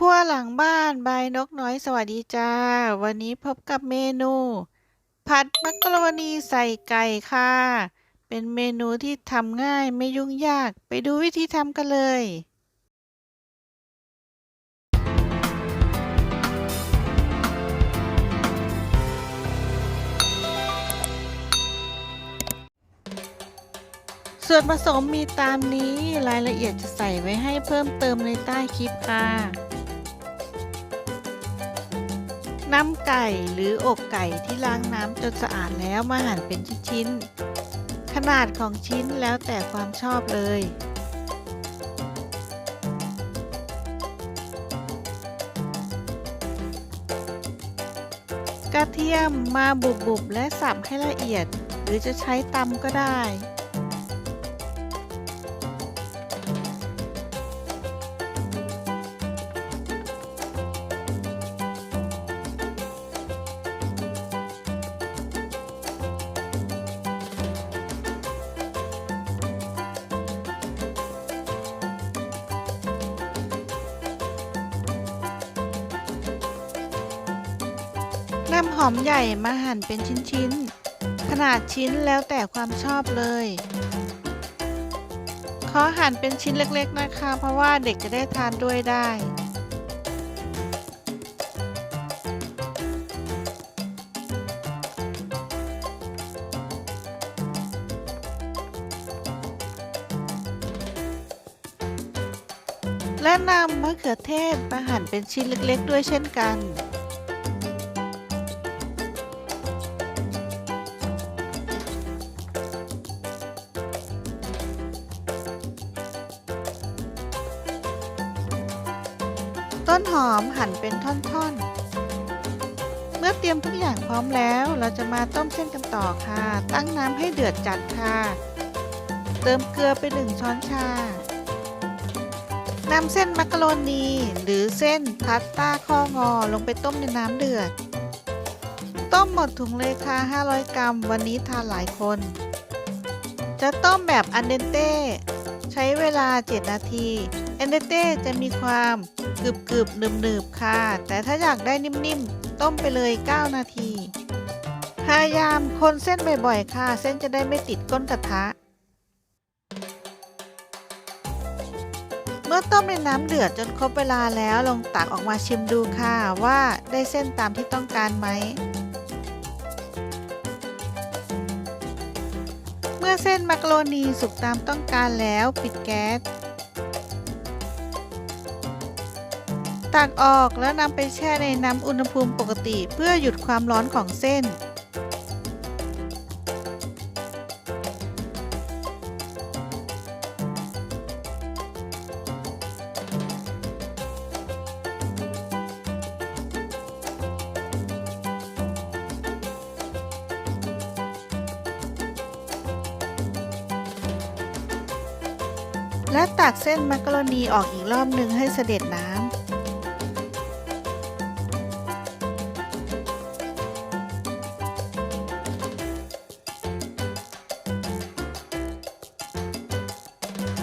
ครัวหลังบ้านบายนกน้อยสวัสดีจ้า วันนี้พบกับเมนู ผัดมักกะโรนีใส่ไก่ค่ะ เป็นเมนูที่ทำง่ายไม่ยุ่งยากไปดูวิธีทำกันเลย ส่วนผสมมีตามนี้รายละเอียดจะใส่ไว้ให้เพิ่มเติมในใต้คลิปค่ะ น้ำไก่หรืออกไก่ที่ล้างน้ำจนสะอาดแล้วมาหั่นเป็นชิ้นๆ ขนาดของชิ้นแล้วแต่ความชอบเลย กระเทียมมาบุบๆและสับให้ละเอียด หรือจะใช้ตำก็ได้ นำหอมใหญ่มาหั่นเป็นชิ้นๆ ขนาดชิ้นแล้วแต่ความชอบเลย ขอหั่นเป็นชิ้นเล็กๆนะคะ เพราะว่าเด็กจะได้ทานด้วยได้และนำมะเขือเทศมาหั่นเป็นชิ้นเล็กๆ ด้วยเช่นกัน อมหั่นเป็นท่อนๆ เมื่อเตรียมทุกอย่างพร้อมแล้ว เราจะมาต้มเส้นกันต่อค่ะ ตั้งน้ำให้เดือดจัดค่ะ เติมเกลือไปหนึ่งช้อนชานำเส้นมักกะโรนีหรือเส้นพาสต้าข้องอลงไปต้มในน้ำเดือด ต้มหมดถุงเลยค่ะ 500 กรัม วันนี้ทานหลายคน จะต้มแบบอันเดนเต้ ใช้เวลา 7 นาที อันเดนเต้จะมีความกรึบกรึบๆหนึบๆค่ะ แต่ถ้าอยากได้นิ่มๆ ต้มไปเลย 9 นาที พยายามคนเส้นบ่อยๆ ค่ะ เส้นจะได้ไม่ติดก้นกระทะ เมื่อต้มในน้ำเดือดจนครบเวลาแล้วลองตักออกมาชิมดูค่ะว่าได้เส้นตามที่ต้องการไหมเมื่อเส้นมักโรนีสุกตามต้องการแล้วปิดแก๊ส ตักออกแล้วนำไปแช่ในน้ำอุณหภูมิปกติเพื่อหยุดความร้อนของเส้น และตักเส้นมักกะโรนีออกอีกรอบหนึ่งให้เสด็จน้ำ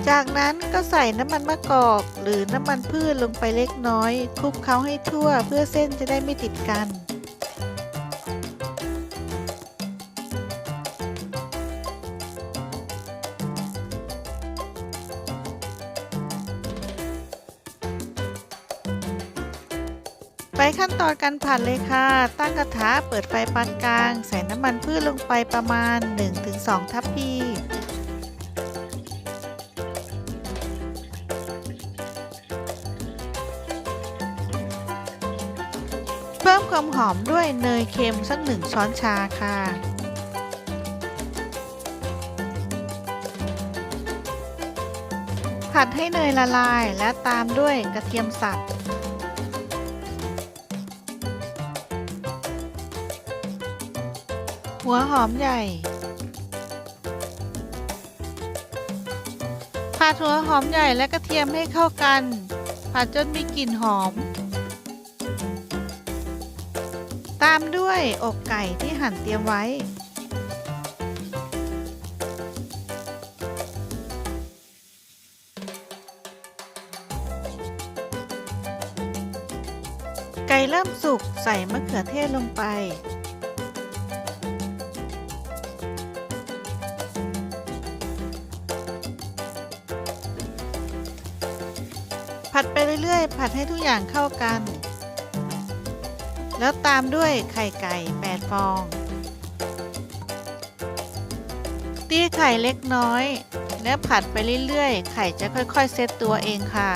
จากนั้นก็ใส่น้ำมันมะกอกหรือน้ำมันพืชลงไปเล็กน้อยคลุกเคล้าให้ทั่วเพื่อเส้นจะได้ไม่ติดกัน ไปขั้นตอนการผัดเลยค่ะ ตั้งกระทะเปิดไฟปานกลาง ใส่น้ำมันพืชลงไปประมาณ 1-2 ทัพพี ความหอมด้วยเนยเค็มสักหนึ่งช้อนชาค่ะผัดให้เนยละลายและตามด้วยกระเทียมสับ หัวหอมใหญ่ ผัดหัวหอมใหญ่และกระเทียมให้เข้ากัน ผัดจนมีกลิ่นหอม ตามด้วยอกไก่ที่หั่นเตรียมไว้ผก่เริ่มสุกใส่มะเขือเทศลงไป ผัดไปเรื่อยๆ ผัดให้ทุกอย่างเข้ากัน แล้วตามด้วยไข่ไก่ 8 ฟอง ตีไข่เล็กน้อย และผัดไปเรื่อยๆ ไข่จะค่อยๆ เซตตัวเองค่ะ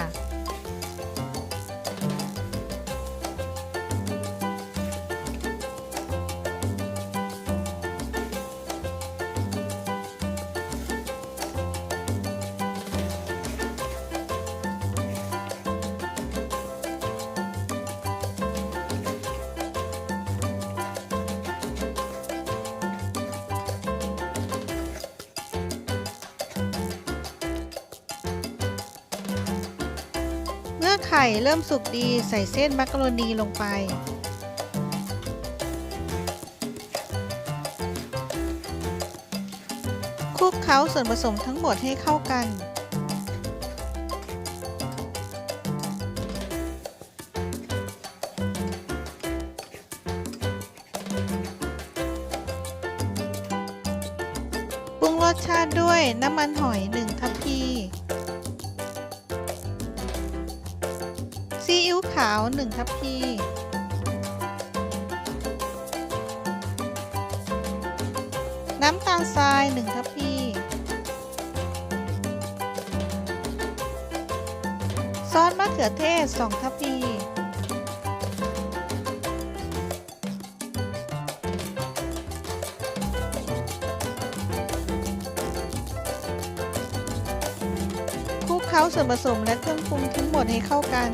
อไข่เริ่มสุกดีใส่เส้นมักกะโรนีลงไป คลุกเคล้าส่วนผสมทั้งหมดให้เข้ากัน ปรุงรสชาติด้วยน้ำมันหอย 1 ทัพพี ซีอิ๊วขาว 1 ทัพพี น้ำตาลทราย 1 ทัพพี ซอสมะเขือเทศ 2 ทัพพี คลุกเคล้าส่วนผสมและเครื่องปรุงทั้งหมดให้เข้ากัน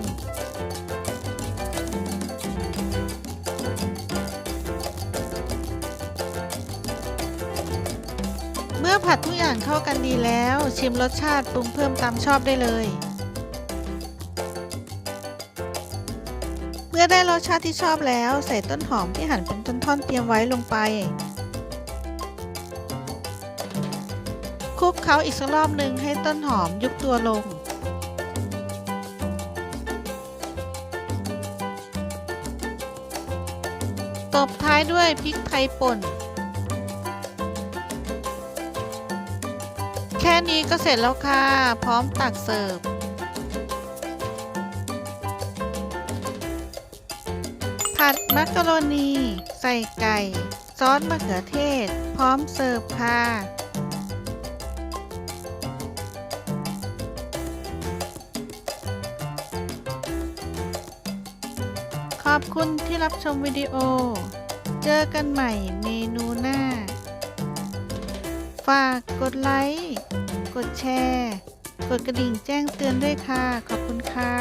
ผัดทุกอย่างเข้ากันดีแล้ว ชิมรสชาติปรุงเพิ่มตามชอบได้เลย เมื่อได้รสชาติที่ชอบแล้ว ใส่ต้นหอมที่หั่นเป็นท่อนๆเตรียมไว้ลงไปคลุกเคล้าอีกสักรอบหนึ่งให้ต้นหอมยุบตัวลง ตบท้ายด้วยพริกไทยป่น ค่นี้ก็เสร็จแล้วค่ะ พร้อมตักเสิร์ฟผัดมักกะโรนี ใส่ไก่ ซอสมะเขือเทศ พร้อมเสิร์ฟค่ะขอบคุณที่รับชมวิดีโอ เจอกันใหม่เมนูหน้า ฝากกดไลค์ กดแชร์ กดกระดิ่งแจ้งเตือนด้วยค่ะ ขอบคุณค่ะ